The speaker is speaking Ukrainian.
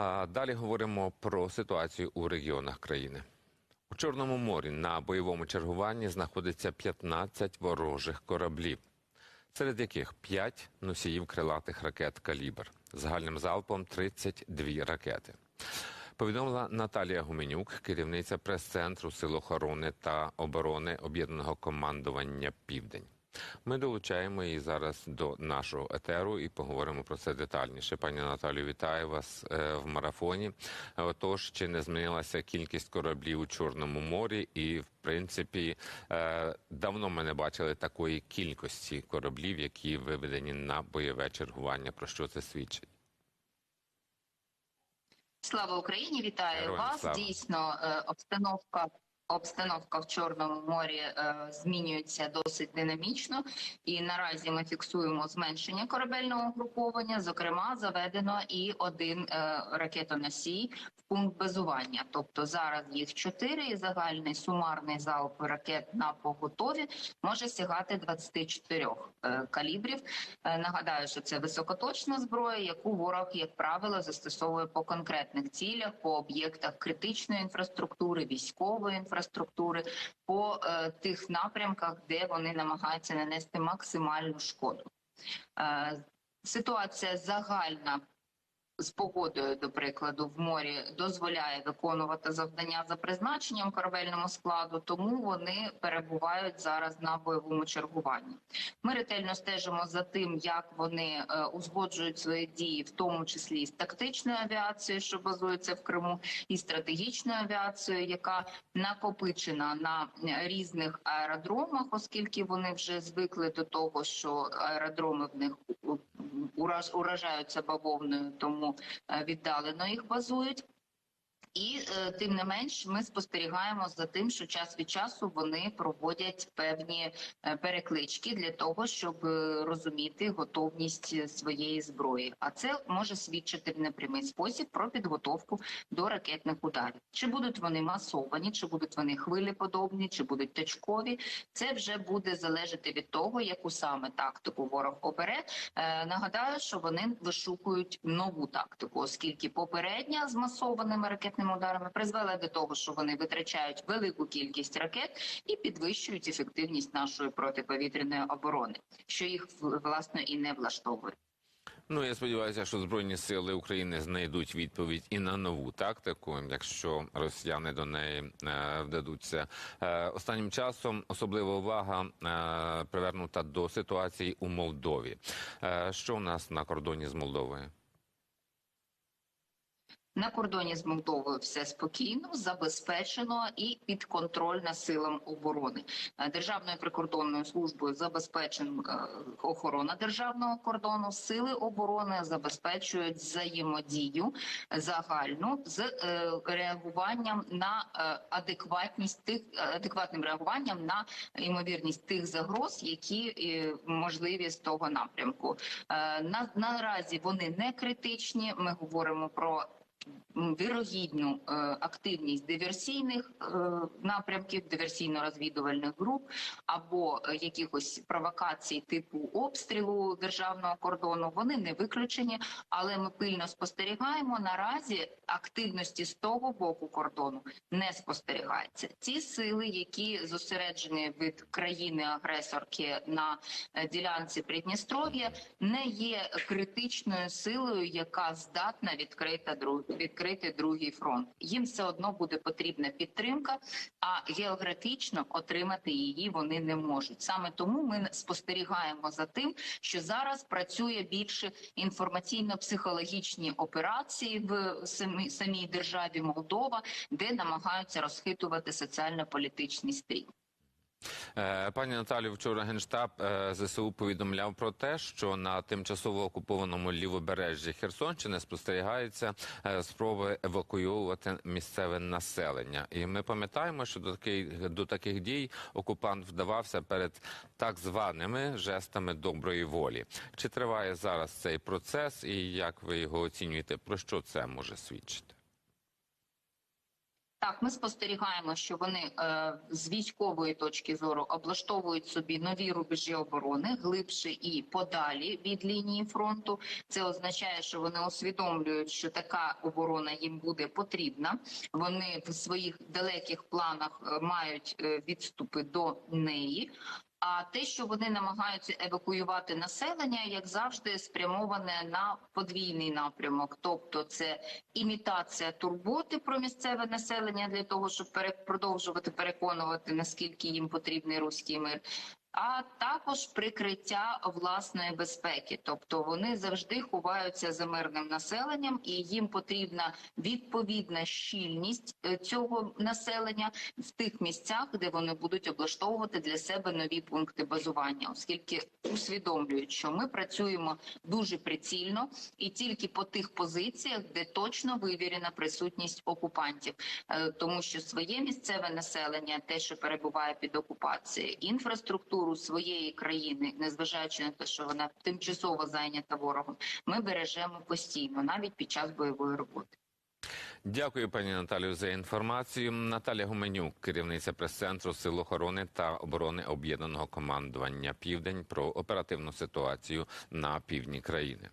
А далі говоримо про ситуацію у регіонах країни. У Чорному морі на бойовому чергуванні знаходиться 15 ворожих кораблів, серед яких 5 носіїв крилатих ракет Калібр загальним залпом 32 ракети. Повідомила Наталія Гуменюк, керівниця прес-центру Сил охорони та оборони об'єднаного командування Південь. Ми долучаємо її зараз до нашого етеру і поговоримо про це детальніше. Пані Наталію, вітаю вас е, в марафоні. Отож, чи не змінилася кількість кораблів у Чорному морі? І, в принципі, е, давно ми не бачили такої кількості кораблів, які виведені на бойове чергування. Про що це свідчить? Слава Україні! Вітаю Героям вас. слава. Дійсно, е, обстановка. Обстановка в Чорному морі е, змінюється досить динамічно, і наразі ми фіксуємо зменшення корабельного угруповання. Зокрема, заведено і один е, ракетоносій в пункт базування. Тобто зараз їх чотири, і загальний сумарний залп ракет на поготові може сягати 24 е, калібрів. Е, Нагадаю, що це високоточна зброя, яку ворог, як правило, застосовує по конкретних цілях, по об'єктах критичної інфраструктури, військової інфраструктури, по е, тих напрямках, де вони намагаються нанести максимальну шкоду. Е, ситуація загальна. З погодою, до прикладу, в морі дозволяє виконувати завдання за призначенням корабельному складу, тому вони перебувають зараз на бойовому чергуванні. Ми ретельно стежимо за тим, як вони е, узгоджують свої дії, в тому числі з тактичною авіацією, що базується в Криму, і стратегічною авіацією, яка накопичена на різних аеродромах, оскільки вони вже звикли до того, що аеродроми в них ураж- уражаються бавовною, тому е, віддалено їх базують. І е, тим не менш, ми спостерігаємо за тим, що час від часу вони проводять певні е, переклички для того, щоб е, розуміти готовність своєї зброї. А це може свідчити в непрямий спосіб про підготовку до ракетних ударів. Чи будуть вони масовані, чи будуть вони хвилеподобні, чи будуть точкові. Це вже буде залежати від того, яку саме тактику ворог обере. Е, Нагадаю, що вони вишукують нову тактику, оскільки попередня з масованими ракетними ударами призвела до того, що вони витрачають велику кількість ракет і підвищують ефективність нашої протиповітряної оборони, що їх власне і не влаштовує. Ну я сподіваюся, що збройні сили України знайдуть відповідь і на нову тактику, якщо росіяни до неї е, вдадуться. Е, останнім часом особлива увага е, привернута до ситуації у Молдові. Що у нас на кордоні з Молдовою? На кордоні з Молдовою все спокійно, забезпечено і підконтрольно силам оборони. Е, Державною прикордонною службою забезпечена е, охорона державного кордону. Сили оборони забезпечують взаємодію загальну з е, реагуванням на адекватність тих адекватним реагуванням на ймовірність тих загроз, які можливі з того напрямку. На наразі вони не критичні. Ми говоримо про вірогідну е, активність диверсійних е, напрямків, диверсійно-розвідувальних груп або е, якихось провокацій типу обстрілу державного кордону. Вони не виключені, але ми пильно спостерігаємо. Наразі активності з того боку кордону не спостерігається. Ці сили, які зосереджені від країни-агресорки на ділянці Придністров'я, не є критичною силою, яка здатна відкрити друг відкрити другий фронт. Їм все одно буде потрібна підтримка, а географічно отримати її вони не можуть. Саме тому ми спостерігаємо за тим, що зараз працює більше інформаційно-психологічні операції в самій самій державі Молдова, де намагаються розхитувати соціально-політичний стрій. Е, Пані Наталію, вчора генштаб е, ЗСУ повідомляв про те, що на тимчасово окупованому лівобережжі Херсонщини спостерігаються е, спроби евакуювати місцеве населення. І ми пам'ятаємо, що до таких до таких дій окупант вдавався перед так званими жестами доброї волі. Чи триває зараз цей процес, і як ви його оцінюєте? Про що це може свідчити? Так, ми спостерігаємо, що вони е, з військової точки зору облаштовують собі нові рубежі оборони глибше і подалі від лінії фронту. Це означає, що вони усвідомлюють, що така оборона їм буде потрібна. Вони в своїх далеких планах е, мають е, відступи до неї. А те, що вони намагаються евакуювати населення, як завжди, спрямоване на подвійний напрямок, тобто це імітація турботи про місцеве населення для того, щоб продовжувати переконувати наскільки їм потрібний руський мир. А також прикриття власної безпеки, тобто вони завжди ховаються за мирним населенням, і їм потрібна відповідна щільність е, цього населення в тих місцях, де вони будуть облаштовувати для себе нові пункти базування, оскільки усвідомлюють, що ми працюємо дуже прицільно і тільки по тих позиціях, де точно вивірена присутність окупантів, Е, тому що своє місцеве населення, те, що перебуває під окупацією, інфраструктуру своєї країни, незважаючи на те, що вона тимчасово зайнята ворогом, ми бережемо постійно, навіть під час бойової роботи. Дякую, пані Наталію, за інформацію. Наталя Гуменюк, керівниця прес-центру Сил охорони та оборони об'єднаного командування Південь про оперативну ситуацію на півдні країни.